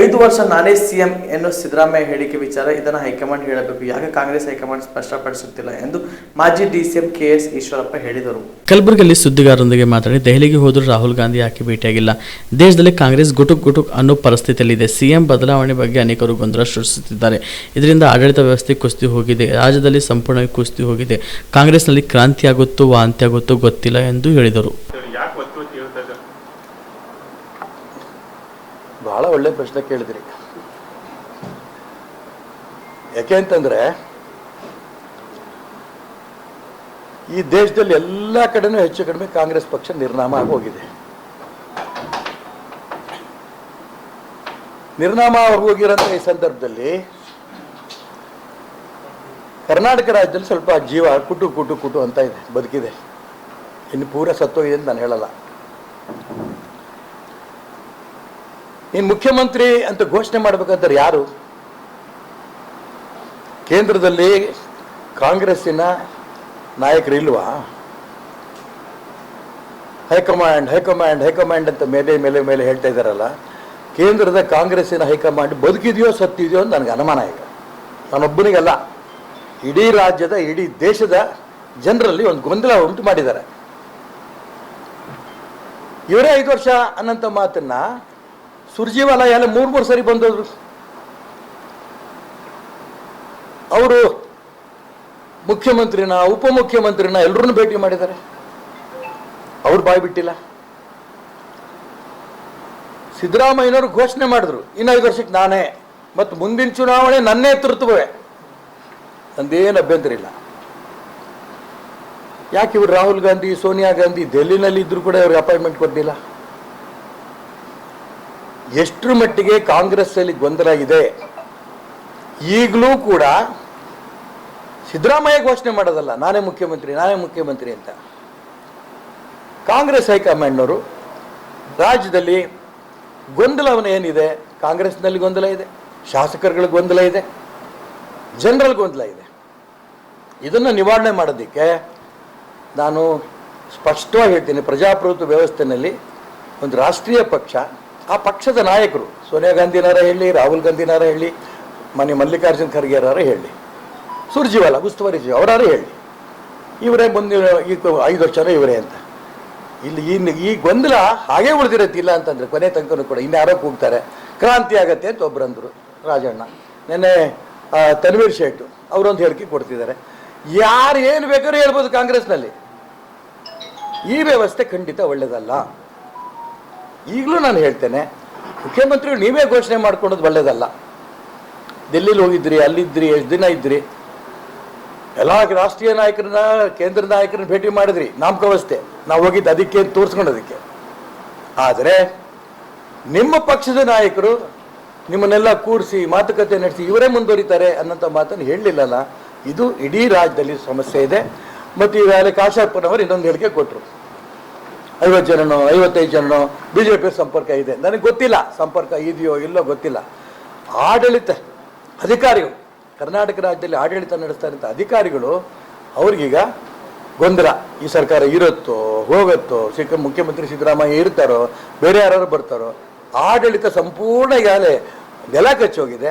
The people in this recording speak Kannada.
ಐದು ವರ್ಷ ನಾನೇ ಸಿಎಂ ಎನ್ನು ಸಿದ್ದರಾಮಯ್ಯ ಹೇಳಿಕೆ ವಿಚಾರ ಇದನ್ನು ಹೈಕಮಾಂಡ್ ಹೇಳಬೇಕು. ಯಾಕೆ ಕಾಂಗ್ರೆಸ್ ಹೈಕಮಾಂಡ್ ಸ್ಪಷ್ಟಪಡಿಸುತ್ತಿಲ್ಲ ಎಂದು ಮಾಜಿ ಡಿಸಿಎಂ ಕೆಎಸ್ ಈಶ್ವರಪ್ಪ ಹೇಳಿದರು. ಕಲಬುರಗಿಯಲ್ಲಿ ಸುದ್ದಿಗಾರರೊಂದಿಗೆ ಮಾತನಾಡಿ ದೆಹಲಿಗೆ ಹೋದರೂ ರಾಹುಲ್ ಗಾಂಧಿ ಯಾಕೆ ಭೇಟಿಯಾಗಿಲ್ಲ? ದೇಶದಲ್ಲಿ ಕಾಂಗ್ರೆಸ್ ಗುಟುಕ್ ಗುಟುಕ್ ಅನ್ನೋ ಪರಿಸ್ಥಿತಿಯಲ್ಲಿದೆ. ಸಿಎಂ ಬದಲಾವಣೆ ಬಗ್ಗೆ ಅನೇಕರು ಗೊಂದಲ ಸೃಷ್ಟಿಸುತ್ತಿದ್ದಾರೆ. ಇದರಿಂದ ಆಡಳಿತ ವ್ಯವಸ್ಥೆ ಕುಸ್ತಿ ಹೋಗಿದೆ. ರಾಜ್ಯದಲ್ಲಿ ಸಂಪೂರ್ಣವಾಗಿ ಕುಸ್ತಿ ಹೋಗಿದೆ. ಕಾಂಗ್ರೆಸ್ನಲ್ಲಿ ಕ್ರಾಂತಿ ಆಗುತ್ತೋ ವಾಂತಿ ಆಗುತ್ತೋ ಗೊತ್ತಿಲ್ಲ ಎಂದು ಹೇಳಿದರು ಯಾಕೆ ಒತ್ತು ಒತ್ತಿ ಹೇಳ್ತಾ ಇದ್ದಾರೆ ಬಹಳ ಒಳ್ಳೆ ಪ್ರಶ್ನೆ ಕೇಳಿದ್ರಿ. ಯಾಕೆ ಅಂತಂದ್ರೆ, ಈ ದೇಶದಲ್ಲಿ ಎಲ್ಲ ಕಡೆನೂ ಹೆಚ್ಚು ಕಡಿಮೆ ಕಾಂಗ್ರೆಸ್ ಪಕ್ಷ ನಿರ್ನಾಮ ಆಗೋಗಿದೆ ನಿರ್ನಾಮ ಹೋಗಿರೋಂಥ ಈ ಸಂದರ್ಭದಲ್ಲಿ ಕರ್ನಾಟಕ ರಾಜ್ಯದಲ್ಲಿ ಸ್ವಲ್ಪ ಜೀವ ಕುಟು ಕುಟು ಕುಟು ಅಂತ ಇದೆ, ಬದುಕಿದೆ. ಇನ್ನು ಪೂರ ಸತ್ತೋಗಿದೆ ಅಂತ ನಾನು ಹೇಳಲ್ಲ. ಇನ್ನು ಮುಖ್ಯಮಂತ್ರಿ ಅಂತ ಘೋಷಣೆ ಮಾಡ್ಬೇಕಂತಾರೆ ಯಾರು? ಕೇಂದ್ರದಲ್ಲಿ ಕಾಂಗ್ರೆಸ್ಸಿನ ನಾಯಕರು ಇಲ್ವಾ? ಹೈಕಮಾಂಡ್ ಹೈಕಮಾಂಡ್ ಹೈಕಮಾಂಡ್ ಅಂತ ಮೇಲೆ ಮೇಲೆ ಮೇಲೆ ಹೇಳ್ತಾ ಇದ್ದಾರಲ್ಲ ಕೇಂದ್ರದ ಕಾಂಗ್ರೆಸ್ಸಿನ ಹೈಕಮಾಂಡ್ ಬದುಕಿದೆಯೋ, ಸತ್ತಿದೆಯೋ ಅಂತ ನನಗೆ ಅನುಮಾನ ಈಗ. ನಾನೊಬ್ಬನಿಗಲ್ಲ. ಇಡೀ ರಾಜ್ಯದ, ಇಡೀ ದೇಶದ ಜನರಲ್ಲಿ ಒಂದು ಗೊಂದಲ ಉಂಟು ಮಾಡಿದ್ದಾರೆ. ಇವರೇ ಐದು ವರ್ಷ ಅನ್ನಂತ ಮಾತನ್ನ ಸುರ್ಜಿವಾಲ ಎಲ್ಲ ಮೂರು ಮೂರು ಸರಿ ಬಂದವರು ಅವರು ಮುಖ್ಯಮಂತ್ರಿನ, ಉಪಮುಖ್ಯಮಂತ್ರಿನ ಎಲ್ಲರನ್ನು ಭೇಟಿ ಮಾಡಿದ್ದಾರೆ. ಅವ್ರು ಬಾಯ್ ಬಿಟ್ಟಿಲ್ಲ. ಸಿದ್ದರಾಮಯ್ಯನವರು ಘೋಷಣೆ ಮಾಡಿದ್ರು ಇನ್ನೈದು ವರ್ಷಕ್ಕೆ ನಾನೇ, ಮತ್ತು ಮುಂದಿನ ಚುನಾವಣೆ ನನ್ನೇ ನೇತೃತ್ವವೇ ನಂದೇನು ಅಭ್ಯಂತರ ಇಲ್ಲ. ಯಾಕೆ ಇವರು ರಾಹುಲ್ ಗಾಂಧಿ, ಸೋನಿಯಾ ಗಾಂಧಿ ಡೆಲ್ಲಿನಲ್ಲಿ ಇದ್ದರೂ ಕೂಡ ಇವ್ರಿಗೆ ಅಪಾಯಿಂಟ್ಮೆಂಟ್ ಕೊಟ್ಟಿಲ್ಲ ಎಷ್ಟರ ಮಟ್ಟಿಗೆ ಕಾಂಗ್ರೆಸ್ ಅಲ್ಲಿ ಗೊಂದಲ ಇದೆ, ಈಗಲೂ ಕೂಡ ಸಿದ್ದರಾಮಯ್ಯ ಘೋಷಣೆ ಮಾಡೋದಲ್ಲ, ನಾನೇ ಮುಖ್ಯಮಂತ್ರಿ ನಾನೇ ಮುಖ್ಯಮಂತ್ರಿ ಅಂತ. ಕಾಂಗ್ರೆಸ್ ಹೈಕಮಾಂಡ್ನವರು ರಾಜ್ಯದಲ್ಲಿ ಗೊಂದಲವನ್ನು ಏನಿದೆ ಕಾಂಗ್ರೆಸ್ನಲ್ಲಿ ಗೊಂದಲ ಇದೆ ಶಾಸಕರುಗಳ ಗೊಂದಲ ಇದೆ, ಜನರಲ್ ಗೊಂದಲ ಇದೆ. ಇದನ್ನು ನಿವಾರಣೆ ಮಾಡೋದಕ್ಕೆ ನಾನು ಸ್ಪಷ್ಟವಾಗಿ ಹೇಳ್ತೀನಿ, ಪ್ರಜಾಪ್ರಭುತ್ವ ವ್ಯವಸ್ಥೆಯಲ್ಲಿ ಒಂದು ರಾಷ್ಟ್ರೀಯ ಪಕ್ಷ ಆ ಪಕ್ಷದ ನಾಯಕರು, ಸೋನಿಯಾ ಗಾಂಧಿನಾರ ಹೇಳಿ, ರಾಹುಲ್ ಗಾಂಧಿನಾರ ಹೇಳಿ ಮನೆ ಮಲ್ಲಿಕಾರ್ಜುನ್ ಖರ್ಗೆರಾರ ಹೇಳಿ, ಸುರ್ಜಿವಾಲ, ಉಸ್ತುವಾರಿ ಜೀವ ಅವರಾರು ಹೇಳಿ, ಇವರೇ ಬಂದು ಈ ಐದು ವರ್ಷನೂ ಇವರೇ ಅಂತ. ಇಲ್ಲಿ ಇನ್ನು ಈ ಗೊಂದಲ ಹಾಗೆ ಉಳಿದಿರತ್ತಿಲ್ಲ ಅಂತಂದ್ರೆ ಕೊನೆ ತನಕನೂ ಕೂಡ ಇನ್ಯಾರೋ ಕೂಗ್ತಾರೆ, ಕ್ರಾಂತಿ ಆಗತ್ತೆ ಅಂತ ಒಬ್ಬರಂದರು ರಾಜಣ್ಣ. ನೆನ್ನೆ ತನ್ವೀರ್ ಶೇಟ್ ಅವರೊಂದು ಹೇಳಿಕೆ ಕೊಡ್ತಿದ್ದಾರೆ. ಯಾರು ಏನು ಬೇಕಾದ್ರೂ ಹೇಳ್ಬೋದು ಕಾಂಗ್ರೆಸ್ನಲ್ಲಿ. ಈ ವ್ಯವಸ್ಥೆ ಖಂಡಿತ ಒಳ್ಳೆಯದಲ್ಲ ಈಗಲೂ ನಾನು ಹೇಳ್ತೇನೆ, ಮುಖ್ಯಮಂತ್ರಿಗಳು ನೀವೇ ಘೋಷಣೆ ಮಾಡ್ಕೊಳೋದು ಒಳ್ಳೆಯದಲ್ಲ ದಿಲ್ಲಿಲಿ ಹೋಗಿದ್ರಿ, ಅಲ್ಲಿದ್ರಿ, ಎಷ್ಟು ದಿನ ಇದ್ರಿ? ಎಲ್ಲ ರಾಷ್ಟ್ರೀಯ ನಾಯಕರನ್ನ, ಕೇಂದ್ರ ನಾಯಕರನ್ನ ಭೇಟಿ ಮಾಡಿದ್ರಿ ನಾಮಕವಸ್ಥೆ ನಾವು ಹೋಗಿದ್ದು ಅದಕ್ಕೆ ಅಂತ ತೋರಿಸ್ಕೊಳ್ಳೋದಕ್ಕೆ ಆದರೆ, ನಿಮ್ಮ ಪಕ್ಷದ ನಾಯಕರು ನಿಮ್ಮನ್ನೆಲ್ಲ ಕೂರಿಸಿ, ಮಾತುಕತೆ ನಡೆಸಿ, ಇವರೇ ಮುಂದುವರಿತಾರೆ ಅನ್ನೋಂಥ ಮಾತನ್ನು ಹೇಳಲಿಲ್ಲಲ್ಲ. ಇದು ಇಡೀ ರಾಜ್ಯದಲ್ಲಿ ಸಮಸ್ಯೆ ಇದೆ. ಮತ್ತು ಈಗಾಗಲೇ ಕಾಶಪ್ಪನವರು ಇನ್ನೊಂದು ಹೇಳಿಕೆ ಕೊಟ್ಟರು ಐವತ್ತು ಜನನೋ, ಐವತ್ತೈದು ಜನನೋ ಬಿ ಜೆ ಪಿ ಸಂಪರ್ಕ ಇದೆ. ನನಗೆ ಗೊತ್ತಿಲ್ಲ, ಸಂಪರ್ಕ ಇದೆಯೋ ಇಲ್ಲೋ ಗೊತ್ತಿಲ್ಲ. ಆಡಳಿತ ಅಧಿಕಾರಿಗಳು, ಕರ್ನಾಟಕ ರಾಜ್ಯದಲ್ಲಿ ಆಡಳಿತ ನಡೆಸ್ತಾ ಇರೋಂಥ ಅಧಿಕಾರಿಗಳು, ಅವ್ರಿಗೀಗ ಗೊಂದಲ. ಈ ಸರ್ಕಾರ ಇರುತ್ತೋ, ಹೋಗುತ್ತೋ ಸಿಕ್ಕ ಮುಖ್ಯಮಂತ್ರಿ ಸಿದ್ದರಾಮಯ್ಯ ಇರ್ತಾರೋ, ಬೇರೆ ಯಾರು ಬರ್ತಾರೋ, ಆಡಳಿತ ಸಂಪೂರ್ಣ ಈಗಾಗಲೇ ನೆಲ ಕಚ್ಚೋಗಿದೆ